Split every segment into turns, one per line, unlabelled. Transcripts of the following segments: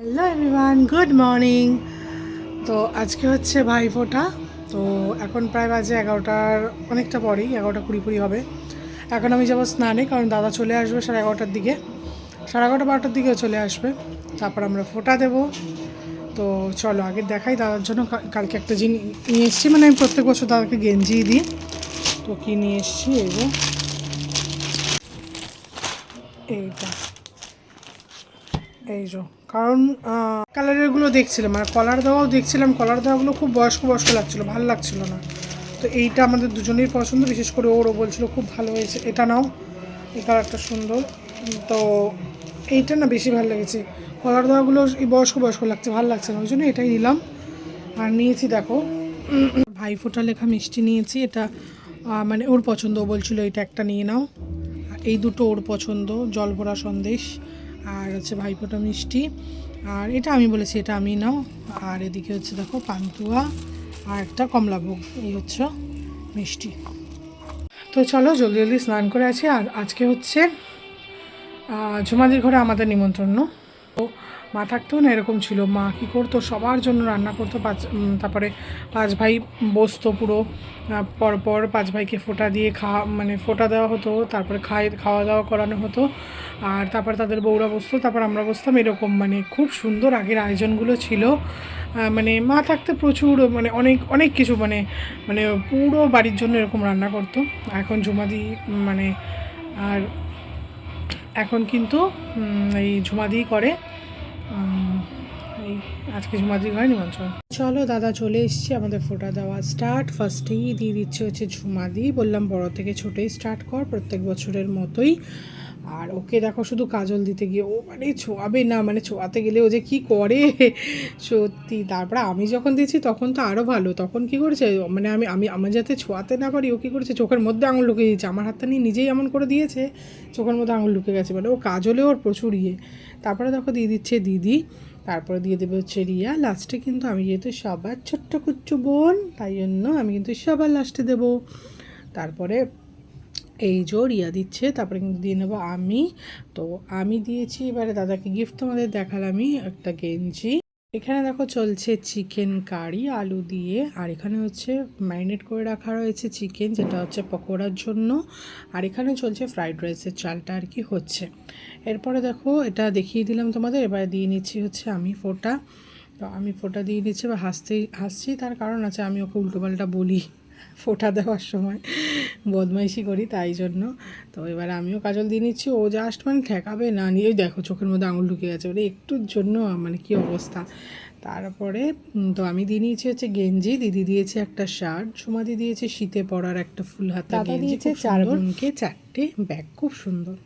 Hello everyone good morning তো আজকে হচ্ছে ভাইফোঁটা। তো এখন প্রায় বাজে এগারোটার, অনেকটা পরেই এগারোটা কুড়ি কুড়ি হবে। এখন আমি যাব স্নানে, কারণ দাদা চলে আসবে সাড়ে এগারোটার দিকে। সাড়ে এগারোটা বারোটার দিকেও চলে আসবে। তারপর আমরা ফোঁটা দেবো। তো চলো, আগে দেখাই দাদার জন্য। কালকে একটা জিনিস নিয়ে এসেছি। মানে আমি প্রত্যেক বছর দাদাকে গেঞ্জি দিই। তো কী নিয়ে এসেছি, এই এইটা। এই যে, কারণ কালারেরগুলো দেখছিলাম আর কলার দেওয়াও দেখছিলাম কলার দেওয়াগুলো খুব বয়স্ক বয়স্ক লাগছিল, ভালো লাগছিল না। তো এইটা আমাদের দুজনেই পছন্দ, বিশেষ করে ওরও বলছিল খুব ভালো হয়েছে। এটা নাও, এই কালারটা সুন্দর। তো এইটা না বেশি ভালো লেগেছে। কলার দেওয়াগুলো এই বয়স্ক বয়স্ক লাগছে, ভালো লাগছে না, ওই জন্য এটাই নিলাম। আর নিয়েছি, দেখো ভাইফোঁটা লেখা মিষ্টি নিয়েছি, এটা মানে ওর পছন্দ বলছিল এটা একটা নিয়ে নাও। এই দুটো ওর পছন্দ, জল ভরা সন্দেশ। আর হচ্ছে ভাইফোঁটা মিষ্টি। আর এটা আমি বলেছি, এটা আমি নাও। আর এদিকে হচ্ছে দেখো পান্তুয়া আর একটা কমলাভোগ এই হচ্ছে মিষ্টি। তো চলো জলদি জলদি স্নান করে আছি আর আজকে হচ্ছে ঝুমাদির ঘরে আমাদের নিমন্ত্রণ তো মা থাকতেও না এরকম ছিল। মা কী করতো? সবার জন্য রান্না করতো। পাঁচ তারপরে পাঁচ ভাই বসতো পুরো। পরপর পাঁচ ভাইকে ফোটা দিয়ে খাওয়া মানে ফোটা দেওয়া হতো। তারপরে খাই খাওয়া দাওয়া করানো হতো। আর তারপর তাদের বউরা বসতো, তারপর আমরা বসতাম এরকম। মানে খুব সুন্দর আগের আয়োজনগুলো ছিল। মানে মা থাকতে প্রচুর মানে অনেক অনেক কিছু মানে মানে পুরো বাড়ির জন্য এরকম রান্না করতো। এখন ঝুমাদি মানে আর এখন কিন্তু এই ঝুমাদি করে। এই আজকে ঝুমাদি ঘরে নিমন্ত্রণ চলো দাদা চলে এসছি, আমাদের ফোটা দেওয়া স্টার্ট ফার্স্টেই দিয়ে দিচ্ছে হচ্ছে ঝুমা ঝুমাদি বললাম বড় থেকে ছোটোই স্টার্ট কর প্রত্যেক বছরের মতোই। আর ওকে দেখো শুধু কাজল দিতে গিয়ে, ও মানে ছোঁয়াবে না মানে ছোঁয়াতে গেলে ও যে কি করে? সত্যি, তারপরে আমি যখন দিয়েছি তখন তো আরও ভালো। তখন কি করেছে? মানে আমি আমি আমার যাতে ছোঁয়াতে না পারি, ও কী করেছে? চোখের মধ্যে আঙুল ঢুকে দিয়েছে। আমার হাতটা নিয়ে নিজেই এমন করে দিয়েছে, চোখের মধ্যে আঙুল ঢুকে গেছে। মানে ও কাজলে ওর প্রচুর ইয়ে। তারপরে দেখো দিয়ে দিচ্ছে দিদি। তারপরে দিয়ে দেবে হচ্ছে রিয়া। লাস্টে কিন্তু আমি যেহেতু সবার ছোট্ট কুচ্ছু বোন, তাই জন্য আমি কিন্তু সবার লাস্টে দেব। তারপরে এই জো রিয়া দিচ্ছে, তারপরে কিন্তু দিয়ে নেব আমি। তো আমি দিয়েছি, এবারে দাদাকে গিফট তোমাদের দেখালামই একটা গেঞ্জি। এখানে দেখো চলছে চিকেন কারি আলু দিয়ে, আর এখানে হচ্ছে ম্যারিনেট করে রাখা রয়েছে চিকেন যেটা হচ্ছে পকোড়ার জন্য। আর এখানে চলছে ফ্রাইড রাইসের চালটা আর কি হচ্ছে। এরপরে দেখো, এটা দেখিয়ে দিলাম তোমাদের, এবারে দিয়ে নিচ্ছি হচ্ছে আমি ফোটা। তো আমি ফোটা দিয়ে নিচ্ছি বা হাসতেই, হাসছি, তার কারণ আছে আমি ওকে উল্টোপাল্টা বলি। ফোঁটা দেওয়ার সময় বদমাইশি করি তাই জন্য। তো এবার আমিও কাজল দিয়ে নিচ্ছি ও জাস্ট মানে ঠেকাবে না নিয়েই দেখো চোখের মধ্যে আঙুল ঢুকে গেছে। ওটা একটুর জন্য মানে কি অবস্থা? তারপরে তো আমি দিয়ে নিয়েছি হচ্ছে গেঞ্জি দিদি দিয়েছে একটা শার্ট সুমাদি দিয়েছে শীতে পরার একটা ফুল হাতা গেঞ্জি দিয়েছে চার বোনকে। চারটে ব্যাগ খুব সুন্দর।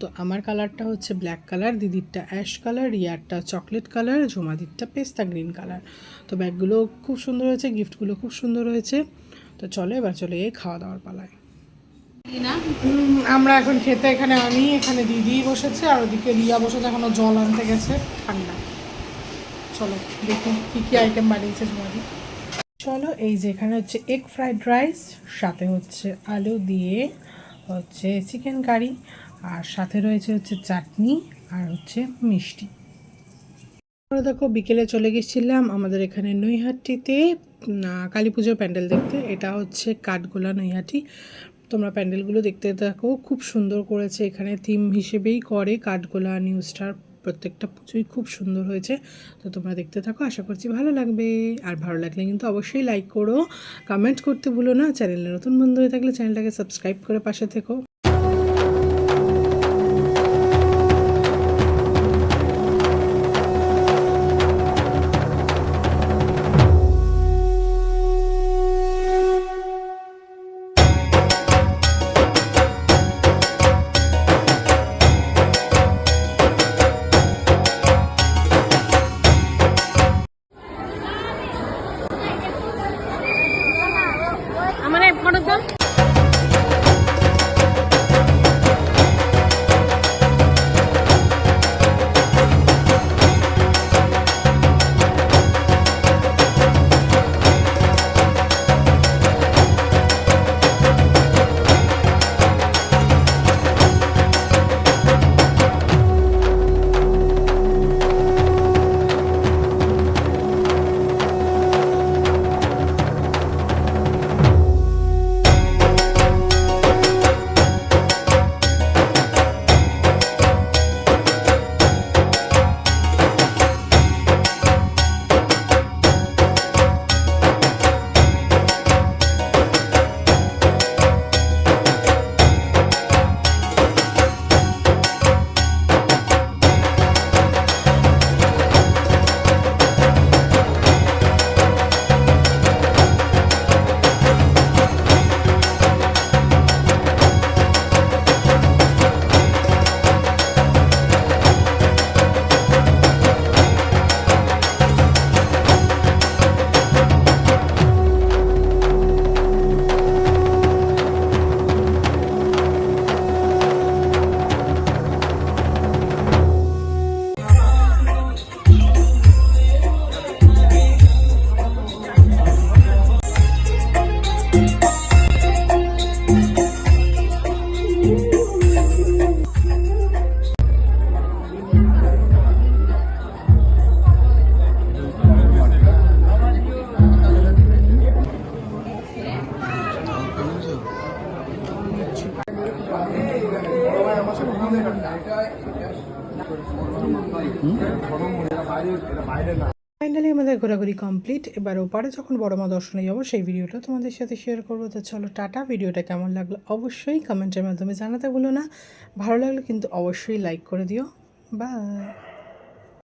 তো আমার কালারটা হচ্ছে ব্ল্যাক কালার দিদিরটা অ্যাশ কালার রিয়ারটা চকলেট কালার ঝুমাদিরটা পেস্তা গ্রিন কালার তো ব্যাগগুলো খুব সুন্দর হয়েছে গিফটগুলো খুব সুন্দর হয়েছে। তো চলো এবার চলে এই খাওয়া দাওয়ার পালায়। আমরা এখন খেতে এখানে আমি এখানে দিদি বসেছে আর ওদিকে রিয়া বসেছে এখনও জল আনতে গেছে ঠান্ডা। চলো দেখুন কী কী আইটেম বানিয়েছে ঝুমাদি চলো এই যে এখানে হচ্ছে এগ ফ্রাইড রাইস সাথে হচ্ছে আলু দিয়ে হচ্ছে চিকেন কারি আর সাথে রয়েছে হচ্ছে চাটনি আর হচ্ছে মিষ্টি। আমরা দেখো বিকেলে চলে গেছিলাম আমাদের এখানে নৈহাটিতে কালী পুজোর প্যান্ডেল দেখতে। এটা হচ্ছে কাঠগোলা নৈহাটি। তোমরা প্যান্ডেলগুলো দেখতে থাকো। খুব সুন্দর করেছে এখানে। থিম হিসেবেই করে কাঠগোলা, নিউ স্টার, প্রত্যেকটা পুজোই খুব সুন্দর হয়েছে। তো তোমরা দেখতে থাকো, আশা করছি ভালো লাগবে। আর ভালো লাগলে কিন্তু অবশ্যই লাইক করো। কমেন্ট করতে ভুলো না। চ্যানেলে নতুন বন্ধু হয়ে থাকলে চ্যানেলটাকে সাবস্ক্রাইব করে পাশে থেকো। ফাইনালি আমাদের ঘোরাঘুরি কমপ্লিট এবার ওপারে যখন বড় মা দর্শনে যাব, সেই ভিডিওটা তোমাদের সাথে শেয়ার করব। তো চলো, টাটা। ভিডিওটা কেমন লাগল অবশ্যই কমেন্টের মাধ্যমে জানাতে ভুলো না। ভালো লাগলে কিন্তু অবশ্যই লাইক করে দিও। বাই